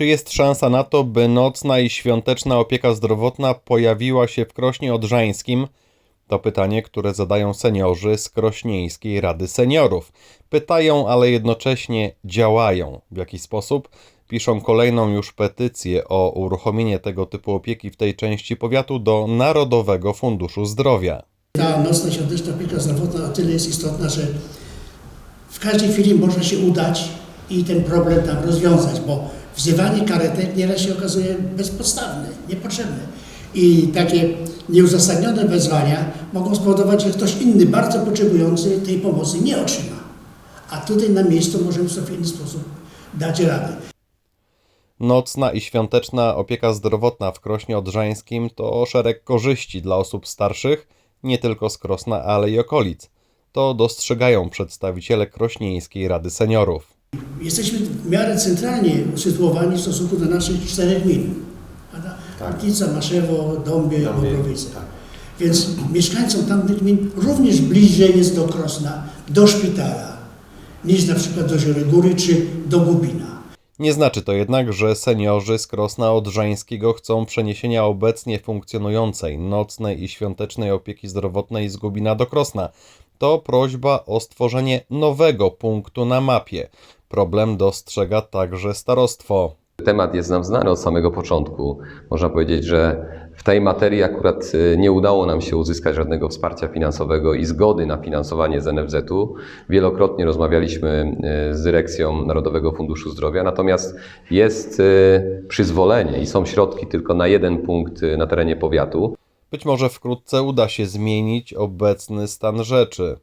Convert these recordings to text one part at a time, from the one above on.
Czy jest szansa na to, by nocna i świąteczna opieka zdrowotna pojawiła się w Krośnie Odrzańskim? To pytanie, które zadają seniorzy z Krośnieńskiej Rady Seniorów. Pytają, ale jednocześnie działają. W jaki sposób? Piszą kolejną już petycję o uruchomienie tego typu opieki w tej części powiatu do Narodowego Funduszu Zdrowia. Ta nocna świąteczna opieka zdrowotna o tyle jest istotna, że w każdej chwili można się udać i ten problem tam rozwiązać, bo wzywanie karetek nieraz się okazuje bezpodstawne, niepotrzebne. I takie nieuzasadnione wezwania mogą spowodować, że ktoś inny, bardzo potrzebujący tej pomocy nie otrzyma. A tutaj na miejscu możemy sobie w inny sposób dać radę. Nocna i świąteczna opieka zdrowotna w Krośnie Odrzańskim to szereg korzyści dla osób starszych, nie tylko z Krosna, ale i okolic. To dostrzegają przedstawiciele Krośnieńskiej Rady Seniorów. Jesteśmy w miarę centralnie usytuowani w stosunku do naszych czterech gmin. Prawda? Kutnica, Maszewo, Dąbie, Bobrowice. Więc mieszkańcom tamtych gmin również bliżej jest do Krosna, do szpitala, niż na przykład do Zielogóry czy do Gubina. Nie znaczy to jednak, że seniorzy z Krosna Odrzańskiego chcą przeniesienia obecnie funkcjonującej nocnej i świątecznej opieki zdrowotnej z Gubina do Krosna. To prośba o stworzenie nowego punktu na mapie. Problem dostrzega także starostwo. Temat jest nam znany od samego początku. Można powiedzieć, że w tej materii akurat y, nie udało nam się uzyskać żadnego wsparcia finansowego i zgody na finansowanie z NFZ-u. Wielokrotnie rozmawialiśmy y, z dyrekcją Narodowego Funduszu Zdrowia, natomiast jest y, przyzwolenie i są środki tylko na jeden punkt na terenie powiatu. Być może wkrótce uda się zmienić obecny stan rzeczy.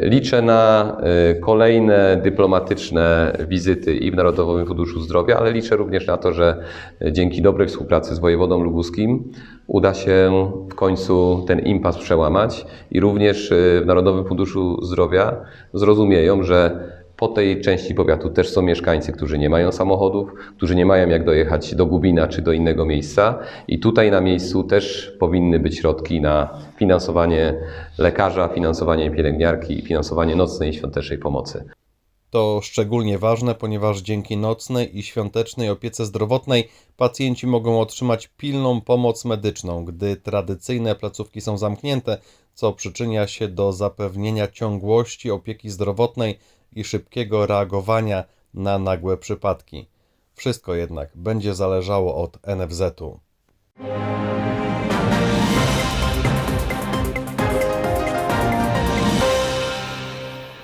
Liczę na y, kolejne dyplomatyczne wizyty i w Narodowym Funduszu Zdrowia, ale liczę również na to, że y, dzięki dobrej współpracy z wojewodą lubuskim uda się w końcu ten impas przełamać i również y, w Narodowym Funduszu Zdrowia zrozumieją, że po tej części powiatu też są mieszkańcy, którzy nie mają samochodów, którzy nie mają jak dojechać do Gubina czy do innego miejsca i tutaj na miejscu też powinny być środki na finansowanie lekarza, finansowanie pielęgniarki i finansowanie nocnej i świątecznej pomocy. To szczególnie ważne, ponieważ dzięki nocnej i świątecznej opiece zdrowotnej pacjenci mogą otrzymać pilną pomoc medyczną, gdy tradycyjne placówki są zamknięte, co przyczynia się do zapewnienia ciągłości opieki zdrowotnej i szybkiego reagowania na nagłe przypadki. Wszystko jednak będzie zależało od NFZ-u.